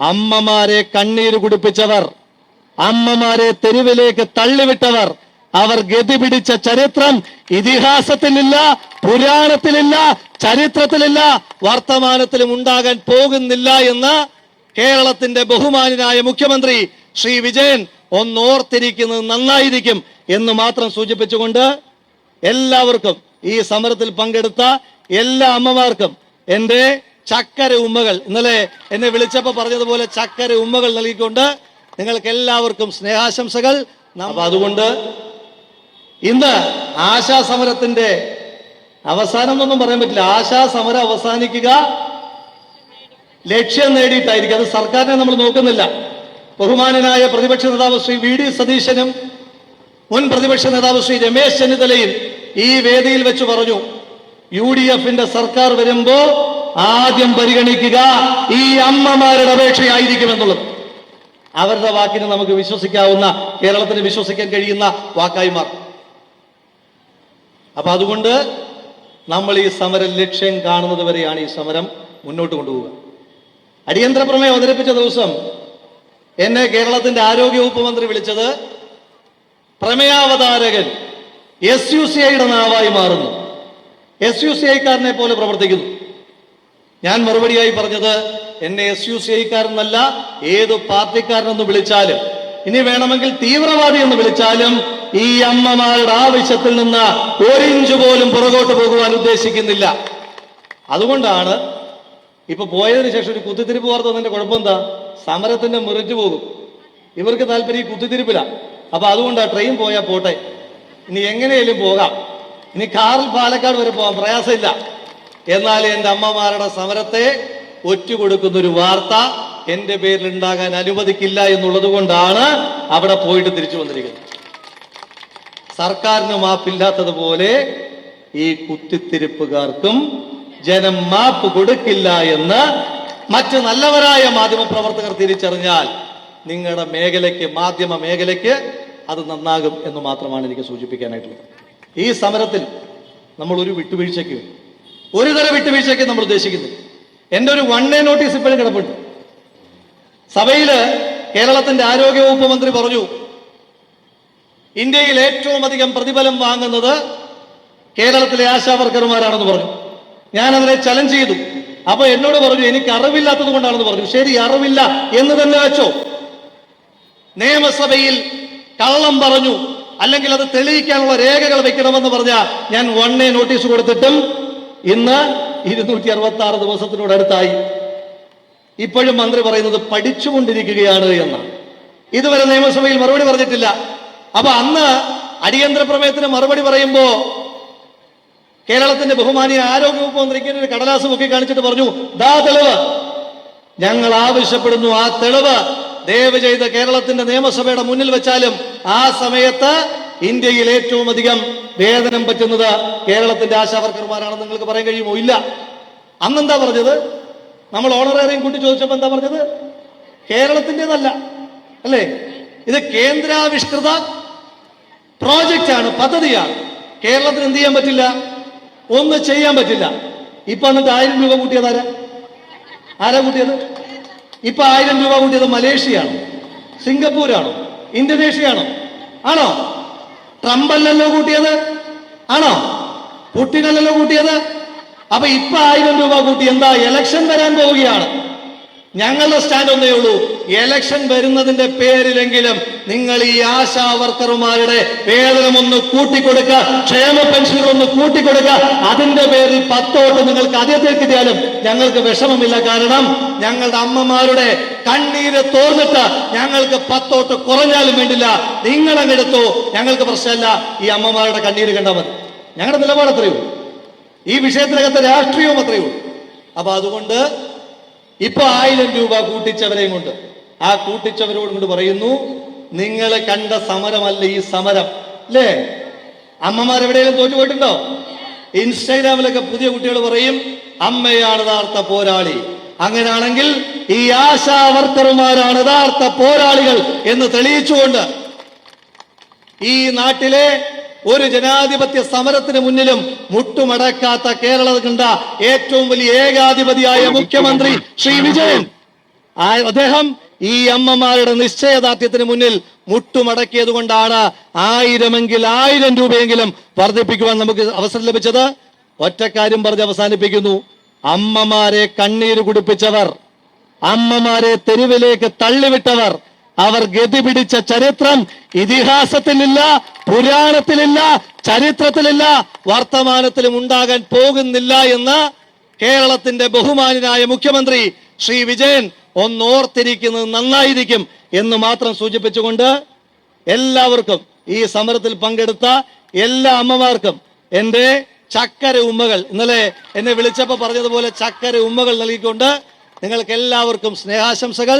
അമ്മമാരെ കണ്ണീര് കുടിപ്പിച്ചവർ അമ്മമാരെ തെരുവിലേക്ക് തള്ളിവിട്ടവർ അവർ ഗതി പിടിച്ച ചരിത്രം ഇതിഹാസത്തിലില്ല പുരാണത്തിലില്ല ചരിത്രത്തിലില്ല വർത്തമാനത്തിലും ഉണ്ടാകാൻ പോകുന്നില്ല എന്ന് കേരളത്തിന്റെ ബഹുമാനായ മുഖ്യമന്ത്രി ശ്രീ വിജയൻ ഒന്നോർത്തിരിക്കുന്നത് നന്നായിരിക്കും എന്ന് മാത്രം സൂചിപ്പിച്ചുകൊണ്ട് എല്ലാവർക്കും ഈ സമരത്തിൽ പങ്കെടുത്ത എല്ലാ അമ്മമാർക്കും എന്റെ ചക്കര ഉമ്മകൾ. ഇന്നലെ എന്നെ വിളിച്ചപ്പോ പറഞ്ഞതുപോലെ ചക്കര ഉമ്മകൾ നൽകിക്കൊണ്ട് നിങ്ങൾക്ക് എല്ലാവർക്കും സ്നേഹാശംസകൾ അതുകൊണ്ട് ഇന്ന് ആശാസമരത്തിന്റെ അവസാനം എന്നൊന്നും പറയാൻ പറ്റില്ല. ആശാസമരം അവസാനിക്കുക. ലക്ഷ്യം നേടിയിട്ടായിരിക്കും. അത് സർക്കാരിനെ നമ്മൾ നോക്കുന്നില്ല. ബഹുമാനനായ പ്രതിപക്ഷ നേതാവ് ശ്രീ വി ഡി സതീശനും മുൻ പ്രതിപക്ഷ നേതാവ് ശ്രീ രമേശ് ചെന്നിത്തലയും ഈ വേദിയിൽ വെച്ച് പറഞ്ഞു. യു ഡി എഫിന്റെ സർക്കാർ വരുമ്പോ ആദ്യം പരിഗണിക്കുക ഈ അമ്മമാരുടെ അപേക്ഷയായിരിക്കും എന്നുള്ളത് അവരുടെ വാക്കിന് നമുക്ക് വിശ്വസിക്കാവുന്ന കേരളത്തിന് വിശ്വസിക്കാൻ കഴിയുന്ന വാക്കായി മാറും അപ്പൊ അതുകൊണ്ട് നമ്മൾ ഈ സമരം ലക്ഷ്യം കാണുന്നത് വരെയാണ് ഈ സമരം മുന്നോട്ട് കൊണ്ടുപോവുക. അടിയന്തര പ്രമേയം അവതരിപ്പിച്ച ദിവസം എന്നെ കേരളത്തിന്റെ ആരോഗ്യവകുപ്പ് മന്ത്രി വിളിച്ചത് പ്രമേയാവതാരകൻ എസ് യു സി ഐയുടെ നാവായി മാറുന്നു. എസ് യു സി ഐക്കാരനെ പോലെ പ്രവർത്തിക്കുന്നു. ഞാൻ മറുപടിയായി പറഞ്ഞത് എന്നെ എസ് യു സി ഐക്കാരെന്നല്ല ഏത് പാർട്ടിക്കാരനെന്ന് വിളിച്ചാലും. ഇനി വേണമെങ്കിൽ തീവ്രവാദി എന്ന് വിളിച്ചാലും ഈ അമ്മമാരുടെ ആവശ്യത്തിൽ നിന്ന് ഒരിഞ്ച് പോലും പുറകോട്ട് പോകുവാൻ ഉദ്ദേശിക്കുന്നില്ല. അതുകൊണ്ടാണ് ഇപ്പൊ പോയതിനു ശേഷം ഒരു കുത്തിത്തിരിപ്പ് വാർത്ത വന്നതിന്റെ കുഴപ്പം എന്താ? സമരത്തിന്റെ മുറിഞ്ഞു പോകും. ഇവർക്ക് താല്പര്യം ഈ കുത്തിത്തിരിപ്പില്ല അപ്പൊ അതുകൊണ്ടാ ട്രെയിൻ പോയാൽ പോട്ടെ. ഇനി എങ്ങനെയാലും പോകാം. ഇനി കാറിൽ പാലക്കാട് വരെ പോകാം പ്രയാസമില്ല. എന്നാൽ എന്റെ അമ്മമാരുടെ സമരത്തെ ഒറ്റുകൊടുക്കുന്ന ഒരു വാർത്ത എന്റെ പേരിൽ ഉണ്ടാകാൻ അനുവദിക്കില്ല എന്നുള്ളത് കൊണ്ടാണ് അവിടെ പോയിട്ട് തിരിച്ചു വന്നിരിക്കുന്നത്. സർക്കാരിന് മാപ്പില്ലാത്തതുപോലെ ഈ കുത്തിത്തിരിപ്പുകാർക്കും ജനം മാപ്പ് കൊടുക്കില്ല എന്ന് മറ്റ് നല്ലവരായ മാധ്യമ പ്രവർത്തകർ തിരിച്ചറിഞ്ഞാൽ നിങ്ങളുടെ മേഖലയ്ക്ക് മാധ്യമ മേഖലയ്ക്ക് അത് നന്നാകും എന്ന് മാത്രമാണ് എനിക്ക് സൂചിപ്പിക്കാനായിട്ടുള്ളത്. ഈ സമരത്തിൽ നമ്മൾ ഒരു വിട്ടുവീഴ്ചയ്ക്ക് ഒരു തര വിട്ടുവീഴ്ചയ്ക്ക് നമ്മൾ ഉദ്ദേശിക്കുന്നു. എന്റെ ഒരു വൺ ഡേ നോട്ടീസ് ഇപ്പോഴും കിടപ്പുണ്ട്. സഭയിൽ കേരളത്തിന്റെ ആരോഗ്യവകുപ്പ് മന്ത്രി പറഞ്ഞു ഇന്ത്യയിൽ ഏറ്റവും അധികം പ്രതിഫലം വാങ്ങുന്നത് കേരളത്തിലെ ആശാ വർക്കർമാരാണെന്ന് പറഞ്ഞു. ഞാൻ അതിനെ ചലഞ്ച് ചെയ്തു. അപ്പൊ എന്നോട് പറഞ്ഞു എനിക്ക് അറിവില്ലാത്തത് കൊണ്ടാണെന്ന് പറഞ്ഞു. ശരി അറിവില്ല എന്ന് തന്നെ വെച്ചോ. നിയമസഭയിൽ കള്ളം പറഞ്ഞു അല്ലെങ്കിൽ അത് തെളിയിക്കാനുള്ള രേഖകൾ വെക്കണമെന്ന് പറഞ്ഞ ഞാൻ വൺ ഡേ നോട്ടീസ് കൊടുത്തിട്ടും ഇന്ന് ഇരുന്നൂറ്റി അറുപത്തി ആറ് ദിവസത്തിനോട് അടുത്തായി ഇപ്പോഴും മന്ത്രി പറയുന്നത് പഠിച്ചുകൊണ്ടിരിക്കുകയാണ് എന്നാണ് ഇതുവരെ നിയമസഭയിൽ മറുപടി പറഞ്ഞിട്ടില്ല. അപ്പൊ അന്ന് അടിയന്തര പ്രമേയത്തിന് മറുപടി പറയുമ്പോ കേരളത്തിന്റെ ബഹുമാനിയ ആരോഗ്യവകുപ്പ് മന്ത്രിക്ക് ഒരു കടലാസ് മുക്കി കാണിച്ചിട്ട് പറഞ്ഞു ദാ തെളിവ്. ഞങ്ങൾ ആവശ്യപ്പെടുന്നു ആ തെളിവ്. ദയവ് ചെയ്ത് കേരളത്തിന്റെ നിയമസഭയുടെ മുന്നിൽ വെച്ചാലും ആ സമയത്ത് ഇന്ത്യയിൽ ഏറ്റവും അധികം വേതനം പറ്റുന്നത് കേരളത്തിന്റെ ആശാവർക്കർമാരാണെന്ന് നിങ്ങൾക്ക് പറയാൻ കഴിയുമോ? ഇല്ല. അന്നെന്താ പറഞ്ഞത്? നമ്മൾ ഓണറേറിയം കൂട്ടി ചോദിച്ചപ്പോൾ എന്താ പറഞ്ഞത്? കേരളത്തിന്റെതല്ല. അല്ലേ? ഇത് കേന്ദ്രാവിഷ്കൃത പ്രോജക്റ്റ് ആണ് പദ്ധതിയാണ്. കേരളത്തിന് എന്ത് ചെയ്യാൻ പറ്റില്ല? ഒന്നും ചെയ്യാൻ പറ്റില്ല. ഇപ്പൊ എന്നിട്ട് ആയിരം രൂപ കൂട്ടിയതാരാ ആരാ കൂട്ടിയത്? ഇപ്പൊ ആയിരം രൂപ കൂട്ടിയത് മലേഷ്യയാണോ സിംഗപ്പൂരാണോ ഇന്തോനേഷ്യയാണോ? ആണോ? ട്രംപ് അല്ലല്ലോ കൂട്ടിയത്? ആണോ? പുട്ടിനല്ലല്ലോ കൂട്ടിയത്? അപ്പൊ ഇപ്പൊ ആയിരം രൂപ കൂട്ടി. എന്താ എലക്ഷൻ വരാൻ പോവുകയാണ്. ഞങ്ങളുടെ സ്റ്റാൻഡ് ഒന്നേ ഉള്ളൂ. എലക്ഷൻ വരുന്നതിന്റെ പേരിലെങ്കിലും നിങ്ങൾ ഈ ആശാ വർക്കർമാരുടെ വേതനം ഒന്ന് കൂട്ടിക്കൊടുക്കുക ക്ഷേമ പെൻഷനുകൾ ഒന്ന് കൂട്ടിക്കൊടുക്കുക അതിന്റെ പേരിൽ പത്തോട്ട് നിങ്ങൾക്ക് അധികത്തിൽ കിട്ടിയാലും ഞങ്ങൾക്ക് വിഷമമില്ല. കാരണം ഞങ്ങളുടെ അമ്മമാരുടെ കണ്ണീര് തോർന്നിട്ട് ഞങ്ങൾക്ക് പത്തോട്ട് കുറഞ്ഞാലും വേണ്ടില്ല. നിങ്ങൾ അങ്ങെടുത്തോ ഞങ്ങൾക്ക് പ്രശ്നമല്ല. ഈ അമ്മമാരുടെ കണ്ണീര് കണ്ടാൽ മതി. ഞങ്ങളുടെ നിലപാട് അത്രയൂ ഈ വിഷയത്തിനകത്ത് രാഷ്ട്രീയവും അത്രയൂ അപ്പൊ അതുകൊണ്ട് ഇപ്പൊ ആയിരം രൂപ കൂട്ടിച്ചവരെയും കൊണ്ട് ആ കൂട്ടിച്ചവരോടും കൊണ്ട് പറയുന്നു നിങ്ങൾ കണ്ട സമരമല്ല ഈ സമരം അല്ലേ അമ്മമാർ എവിടെയെങ്കിലും തോറ്റു പോയിട്ടുണ്ടോ? ഇൻസ്റ്റാഗ്രാമിലൊക്കെ പുതിയ കുട്ടികൾ പറയും അമ്മയാണ് യഥാർത്ഥ പോരാളി. അങ്ങനെയാണെങ്കിൽ ഈ ആശാ വർക്കർമാരാണ് യഥാർത്ഥ പോരാളികൾ എന്ന് തെളിയിച്ചുകൊണ്ട് ഈ നാട്ടിലെ ഒരു ജനാധിപത്യ സമരത്തിന് മുന്നിലും മുട്ടുമടക്കാത്ത കേരള കണ്ട ഏറ്റവും വലിയ ഏകാധിപതിയായ മുഖ്യമന്ത്രി. ശ്രീ വിജയൻ. അദ്ദേഹം ഈ അമ്മമാരുടെ നിശ്ചയദാർഢ്യത്തിന് മുന്നിൽ മുട്ടുമടക്കിയത് കൊണ്ടാണ് ആയിരമെങ്കിൽ ആയിരം രൂപയെങ്കിലും വർദ്ധിപ്പിക്കുവാൻ നമുക്ക് അവസരം ലഭിച്ചത്. ഒറ്റക്കാര്യം പറഞ്ഞ് അവസാനിപ്പിക്കുന്നു. അമ്മമാരെ കണ്ണീര് കുടിപ്പിച്ചവർ അമ്മമാരെ തെരുവിലേക്ക് തള്ളിവിട്ടവർ അവർ ഗതി പിടിച്ച ചരിത്രം ഇതിഹാസത്തിലില്ല പുരാണത്തിലില്ല ചരിത്രത്തിലില്ല വർത്തമാനത്തിലും ഉണ്ടാകാൻ പോകുന്നില്ല എന്ന് കേരളത്തിന്റെ ബഹുമാനായ മുഖ്യമന്ത്രി ശ്രീ വിജയൻ ഒന്നോർത്തിരിക്കുന്നത് നന്നായിരിക്കും എന്ന് മാത്രം സൂചിപ്പിച്ചുകൊണ്ട് എല്ലാവർക്കും ഈ സമരത്തിൽ പങ്കെടുത്ത എല്ലാ അമ്മമാർക്കും എന്റെ ചക്കര ഉമ്മകൾ. ഇന്നലെ എന്നെ വിളിച്ചപ്പോൾ പറഞ്ഞതുപോലെ ചക്കര ഉമ്മകൾ നൽകിക്കൊണ്ട് നിങ്ങൾക്ക് എല്ലാവർക്കും സ്നേഹാശംസകൾ.